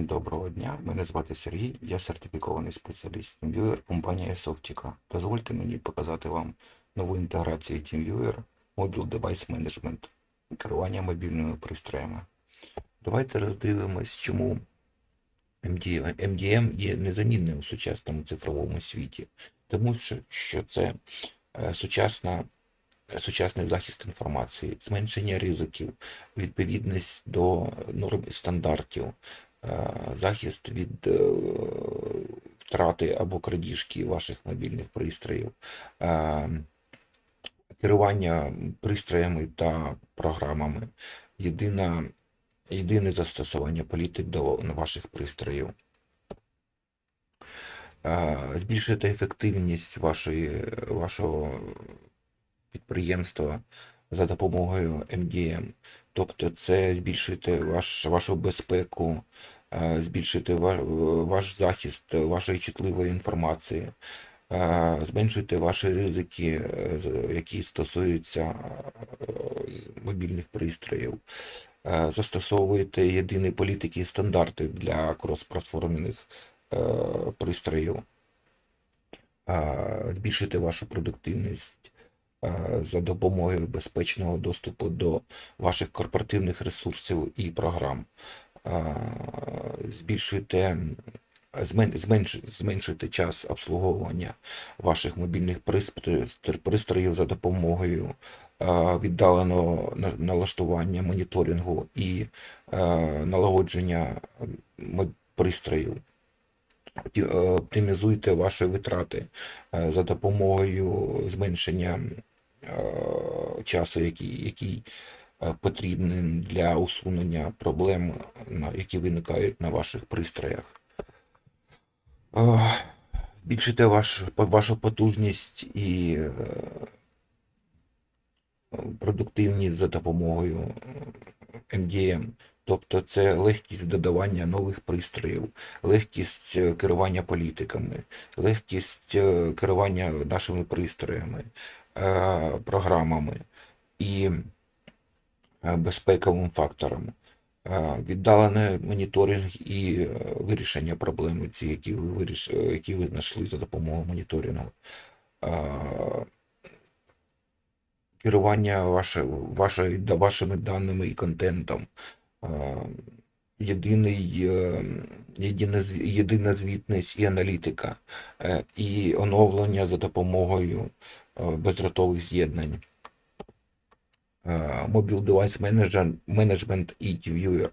Доброго дня, мене звати Сергій, я сертифікований спеціаліст TeamViewer компанія Softica. Дозвольте мені показати вам нову інтеграцію TeamViewer Mobile Device Management керування мобільними пристроями. Давайте роздивимось, чому MDM, є незамінним у сучасному цифровому світі. Тому що, це е, сучасна, сучасний захист інформації, зменшення ризиків, відповідність до норм і стандартів, захист від е, втрати або крадіжки ваших мобільних пристроїв, е, керування пристроями та програмами, єдина, єдине застосування політик до ваших пристроїв. Е, Збільшити ефективність вашої, вашого підприємства за допомогою MDM. Тобто це збільшити ваш, вашу безпеку, е, збільшити ваш захист вашої чутливої інформації, е, зменшити ваші ризики, е, які стосуються е, мобільних пристроїв. Е, Застосовуєте єдині політики і стандарти для крос-платформених е, пристроїв, е, збільшити вашу продуктивність е, за допомогою безпечного доступу до ваших корпоративних ресурсів і програм. Е, Збільшуйте, зменш- зменшити час обслуговування ваших мобільних пристроїв за допомогою е, віддаленого налаштування моніторингу і е, налагодження пристроїв. Е, Оптимізуйте ваші витрати е, за допомогою зменшення е, часу, який, який е, потрібен для усунення проблем, які виникають на ваших пристроях. Е, Збільшити ваш, вашу потужність і е, продуктивність за допомогою MDM. Тобто це легкість додавання нових пристроїв, легкість е, керування політиками, легкість е, керування нашими пристроями, е, програмами і е, безпековим фактором. Е, Віддалений моніторинг і е, вирішення проблеми, ці, які ви, виріш... е, які ви знайшли за допомогою моніторингу. Е, Керування ваше, ваше, вашими даними і контентом. Е, Єдиний, е, єдина, єдина звітність і аналітика, е, і оновлення за допомогою е, бездротових з'єднань. Е, Mobile Device Manager- Management і TeamViewer.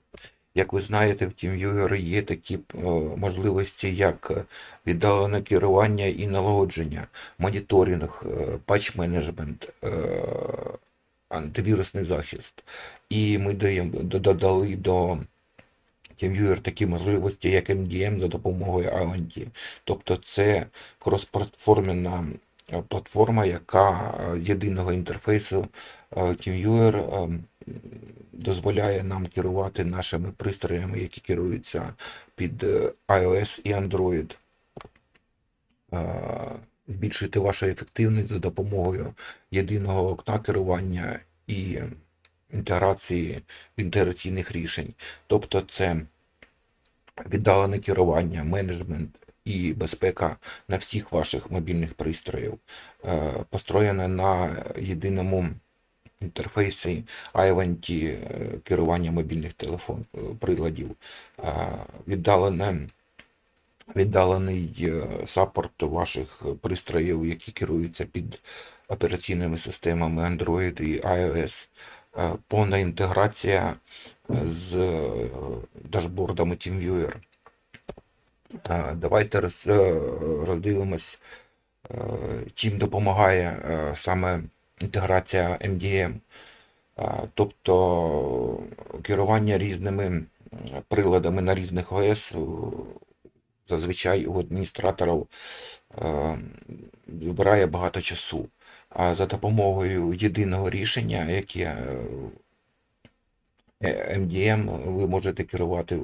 Як ви знаєте, в TeamViewer є такі е, можливості, як е, віддалене керування і налагодження, моніторинг, е, патч менеджмент, е, антивірусний захист. І ми додали до TeamViewer такі можливості, як MDM за допомогою Avanti. Тобто це кросплатформена е, платформа, яка е, з єдиного інтерфейсу е, TeamViewer е, дозволяє нам керувати нашими пристроями, які керуються під е, iOS і Android. Е, Збільшити вашу ефективність за допомогою єдиного окна керування і інтеграції інтеграційних рішень. Тобто це віддалене керування, менеджмент і безпека на всіх ваших мобільних пристроїв, е, построєне на єдиному інтерфейсі Ivanti е, керування мобільних телефон е, приладів, віддалене віддалений саппорт ваших пристроїв, які керуються під операційними системами Android і iOS, повна інтеграція з дашбордами TeamViewer. Давайте роз, е, роздивимось, е, чим допомагає е, саме інтеграція MDM, Е, тобто керування різними приладами на різних ОС зазвичай у адміністраторів вибирає багато часу. А за допомогою єдиного рішення, яке MDM, ви можете керувати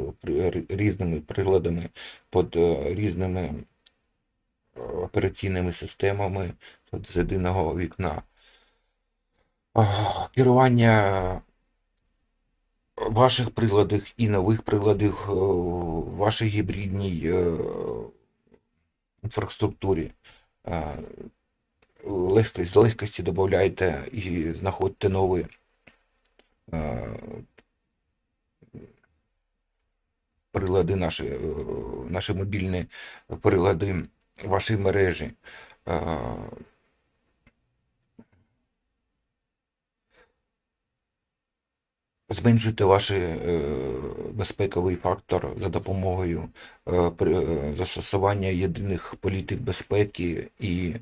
різними приладами під е, різними е, операційними системами з єдиного вікна. Керування ваших приладах і нових приладах, е, в вашій гібридній е, інфраструктурі. Е, Легкость, з легкості додавайте і знаходьте нові прилади, наші, е, наші мобільні прилади вашої мережі. Е, Зменшуйте ваш е, безпековий фактор за допомогою застосування єдиних політик безпеки і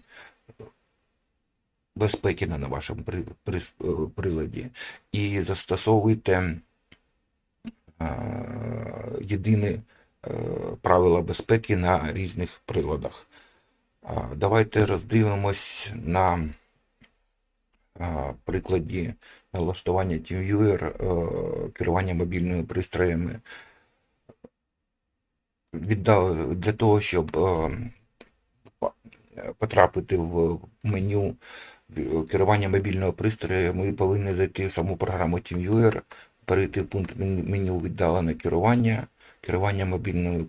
безпеки на вашому при- приладі. І застосовуйте е, єдині е, правила безпеки на різних приладах. Давайте роздивимось на прикладі налаштування TeamViewer е, керування мобільними пристроями. Для того, щоб е, потрапити в меню е, керування мобільного пристрою, ми повинні зайти в саму програму TeamViewer, перейти пункт меню віддалене керування, керування мобільними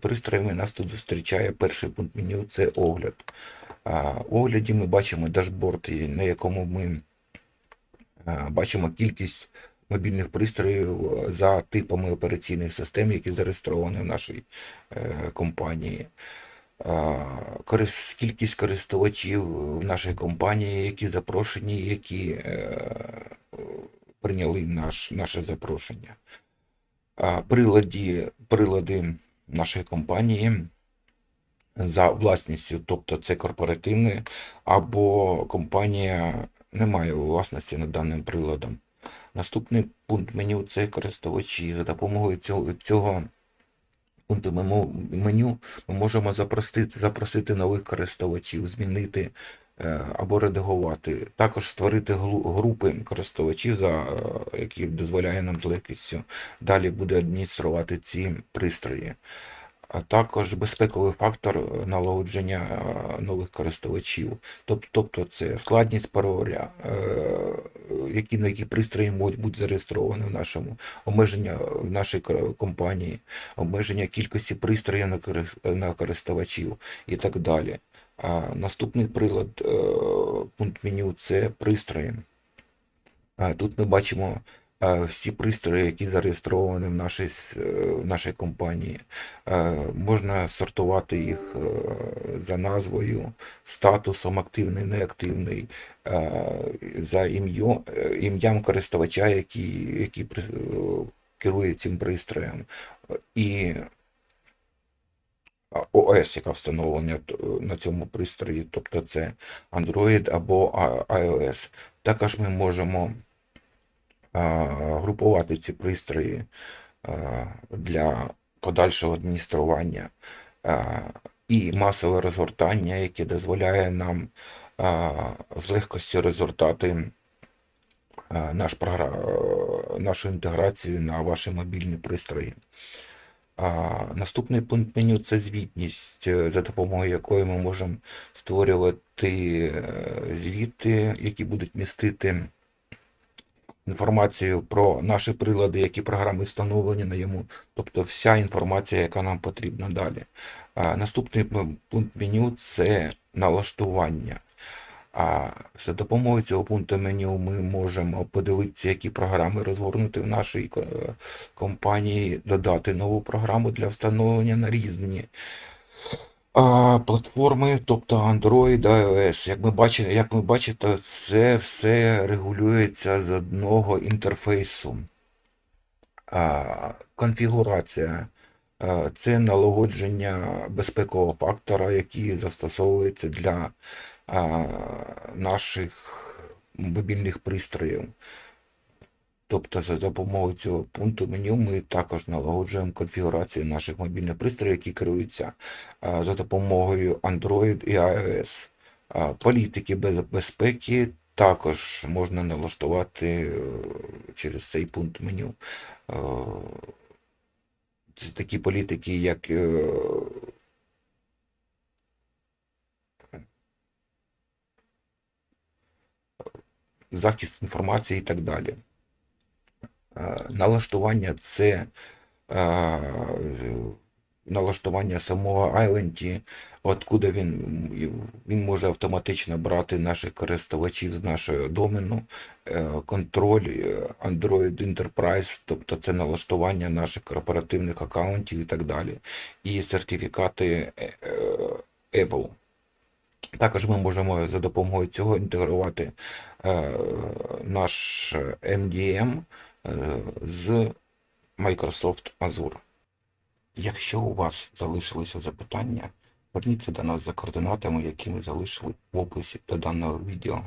пристроями. Нас тут зустрічає перший пункт меню це огляд. В огляді ми бачимо дашборд, на якому ми бачимо кількість мобільних пристроїв за типами операційних систем, які зареєстровані в нашій е, компанії. Кількість користувачів в нашій компанії, які запрошені, які е, прийняли наш, наше запрошення. А, Приладі, прилади нашої компанії за власністю, тобто це корпоративне, або компанія не має власності над даним приладом. Наступний пункт меню це користувачі. За допомогою цього, цього пункту меню ми можемо запросити, запросити нових користувачів, змінити або редагувати. Також створити групи користувачів, за, е, які дозволяє нам з легкістю далі буде адмініструвати ці пристрої. А також безпековий фактор е, налагодження е, нових користувачів. Тобто, це складність пароля, е, які, на які пристрої можуть бути зареєстровані в нашому обмеження в нашій компанії, обмеження кількості пристроїв на користувачів і так далі. Наступний прилад, е, пункт меню це пристрої. Тут ми бачимо е, всі пристрої, які зареєстровані в нашій, е, в нашій компанії. Можна сортувати їх за назвою, статусом активний, неактивний, за ім'ям користувача, який, який керує цим пристроєм. І ОС, яка встановлена на цьому пристрої, тобто це Android або iOS. Також ми можемо групувати ці пристрої для подальшого адміністрування і масове розгортання, яке дозволяє нам з легкостю розгортати наш програ- нашу інтеграцію на ваші мобільні пристрої. Наступний пункт меню це звітність, е, за допомогою якої ми можемо створювати е, звіти, які будуть містити інформацію про наші прилади, які програми встановлені на йому, тобто вся інформація, яка нам потрібна далі. Наступний пункт меню це налаштування. А за допомогою цього пункту меню ми можемо подивитися, які програми розгорнути в нашій е, компанії, додати нову програму для встановлення на різні а, платформи, тобто Android, iOS. Як ми бачите, як ви бачите, це все регулюється з одного інтерфейсу. А, конфігурація. Це налагодження безпекового фактора, який застосовується для наших мобільних пристроїв. Тобто за допомогою цього пункту меню ми також налагоджуємо конфігурацію наших мобільних пристроїв, які керуються за допомогою Android і iOS. Політики безпеки також можна налаштувати е, через цей пункт меню. Е, Це такі політики, як захист інформації і так далі. Е, налаштування це е, налаштування самого Island, откуда він, він може автоматично брати наших користувачів з нашого домену, е, контроль Android Enterprise, тобто це налаштування наших корпоративних аккаунтів і так далі, і сертифікати Apple. Також ми можемо за допомогою цього інтегрувати е, наш MDM е, з Microsoft Azure. Якщо у вас залишилися запитання, верніться до нас за координатами, які ми залишили в описі до даного відео.